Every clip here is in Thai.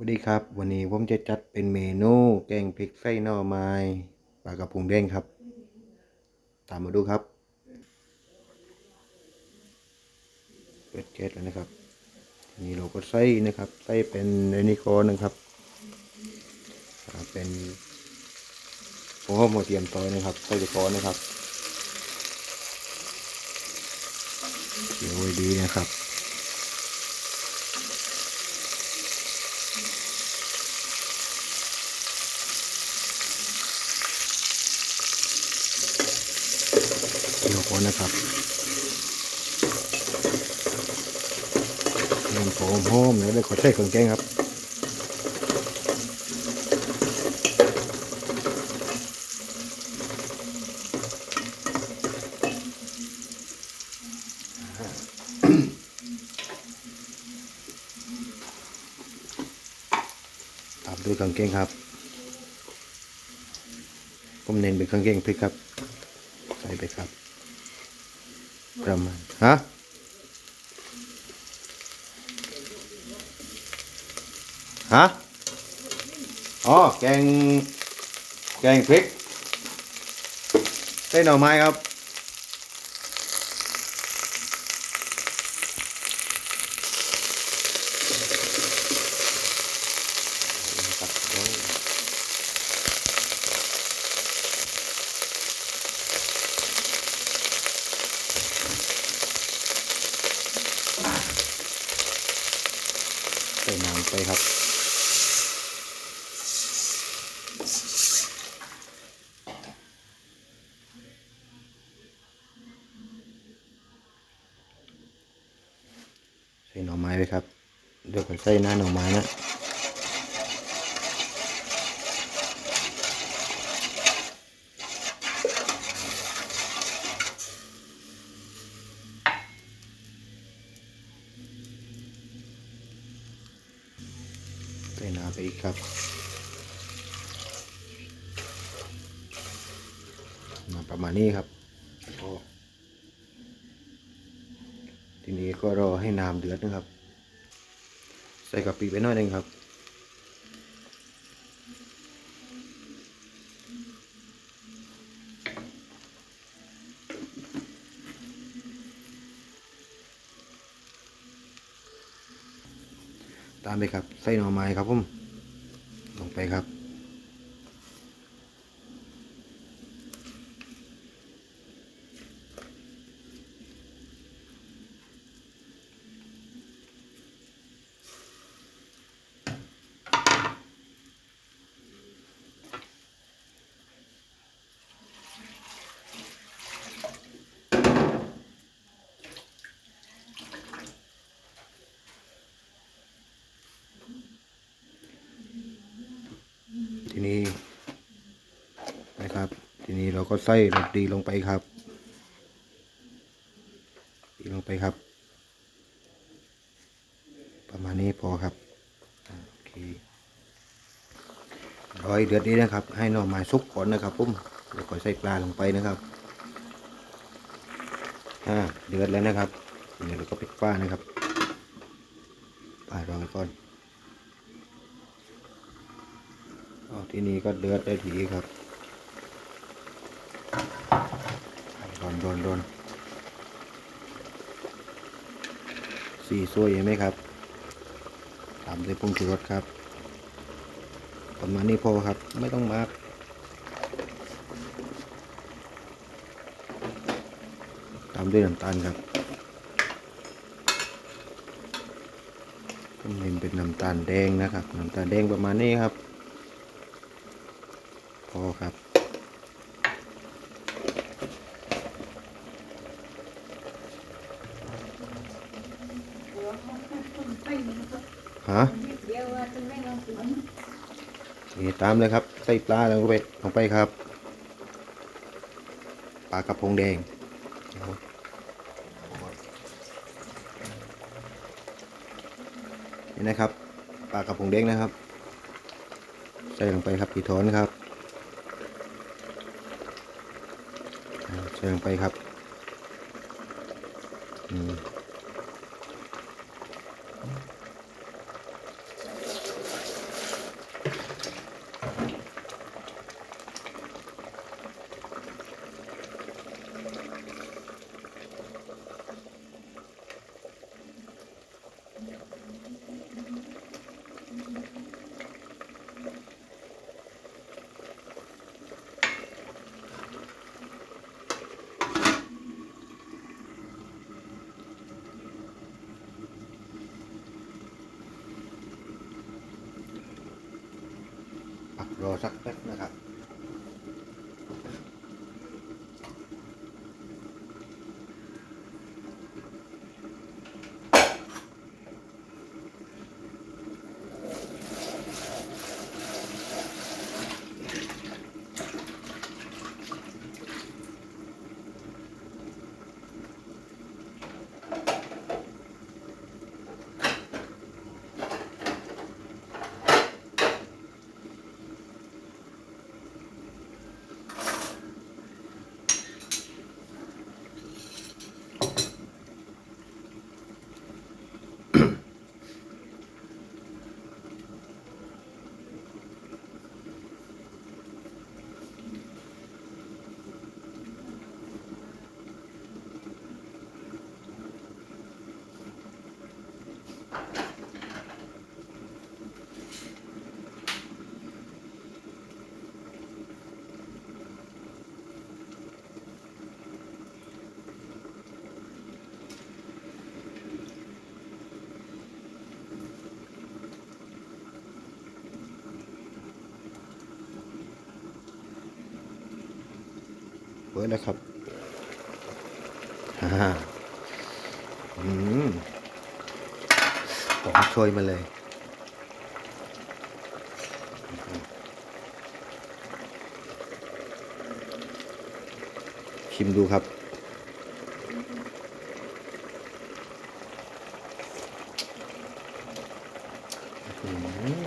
วัสดีครับ วันนี้ผมจะจัดเป็นเมนูแกงพริกไส้หน่อไม้ปลากระพงแดงครับ ตามมาดูครับ เปิดแก๊สแล้วนะครับนี่เราก็ใส่นะครับใส่เป็นเอนิโคนะครับเป็นผมก็มาเตรียมตัวนะครับใส่ไปก่อนนะครับเดี๋ยวไว้ดีนะครับ เดี๋ยวก่อนนะครับเริ่มโผล่โฮมแล้วเลยขอใช้เครื่องแกงครับตามด้วยเครื่องแกงครับผมเน้นเป็นเครื่องแกงพริกครับ ใส่ไปครับ ประมาณฮะฮะอ๋อแกงแกงพริกใส่หน่อไม้ครับ ส่น้ำไปครับใส่หน่อไม้ไปครับ เดี๋ยวไปใส่หน้าหน่อไม้นะ ใส่น้ำไปอีก ครับมาประมาณนี้ครับก็ทีนี้ก็รอให้น้ำเดือดนะครับ ใส่กะปิไปหน่อยหนึงครับตามไปครับ ใส่หน่อไม้ครับผม ลงไปครับ ทีนี้นะครับ ทีนี้ เราก็ใส่รสดีลงไปครับดีลงไปครับ ประมาณนี้พอครับโอเคร้อยเดือดนี้นะครับ ให้หน่อไม้สุกก่อนนะครับปุ้มเดี๋ยวก็ใส่ปลาลงไปนะครับอ่าเดือดแล้วนะครับเดี๋ยวเราก็ปิดฝ้านะครับปลารองไว้ก่อนอ๋อที่นี่ก็เดือดได้ทีครับ โดนโดนโดนสีสวยเห็นไหมครับตามด้วยปรุงชูรสครับ ประมาณนี้พอครับไม่ต้องมากตามด้วยน้ำตาลครับผมเน้นเป็นน้ำตาลแดงนะครับน้ำตาลแดงประมาณนี้ครับ พอครับ ฮะนี่ตามเลยครับ ใส่ปลาลงไปลงไปครับ ปลากระพงแดงนี่นะครับปลากระพงแดงนะครับ ใส่ลงไปครับผีทอนครับใส่ลงไปครับอืม รอสักแป๊บนะครับ เปิดแล้วครับฮ่าอืมหอมโชยมาเลยชิมดูครับอื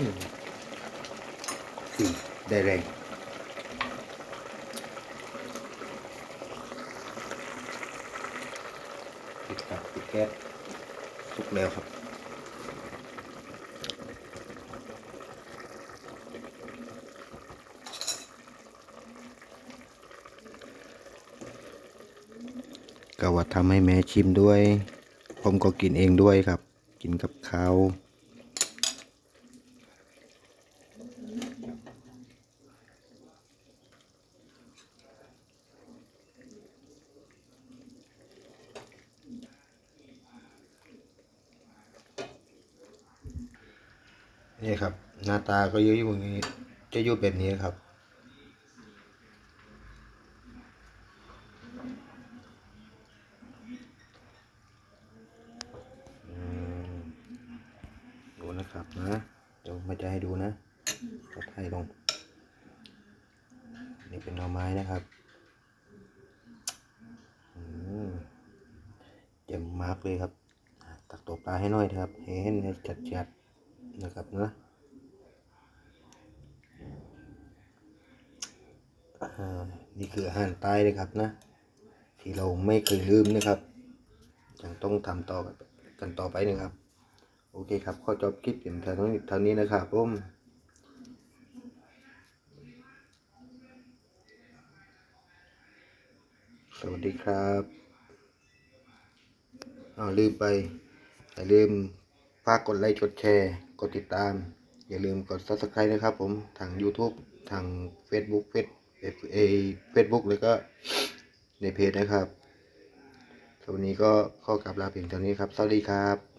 มสีได้แรง ปิดครับปิด แก๊สสุกแล้วครับ ก็ว่าทำให้แม่ชิมด้วย ผมก็กินเองด้วยครับ กินกับข้าว นี่ครับ หน้าตาก็ยู่อย่างนี้ จะยู่แบบนี้ครับ ดูนะครับนะเดี๋ยวมาจะให้ดูนะกดให้ลง นี่เป็นหน่อไม้นะครับเจ็มมากเลยครับ ตักตัวปลาให้หน่อยนะครับ เห็นให้จัด นะครับนะอ่านี่คืออาหารใต้เลยครับนะ ที่เราไม่เคยลืมนะครับยังต้องทำต่อกันต่อไปนะครับ โอเคครับข้อจบคลิปเพียงเท่านี้เท่านี้นะครับผมสวัสดีครับอ้าลืมไปอย่าลืมฝากกดไลค์กดแชร์ กดติดตาม อย่าลืมกด subscribe นะครับผมทาง YouTube ทาง Facebook เฟซเอเฟซบุ๊กแล้วก็ในเพจนะครับสำหรับวันนี้ก็ข้อกลับลาเพียงเท่านี้ครับ สวัสดีครับ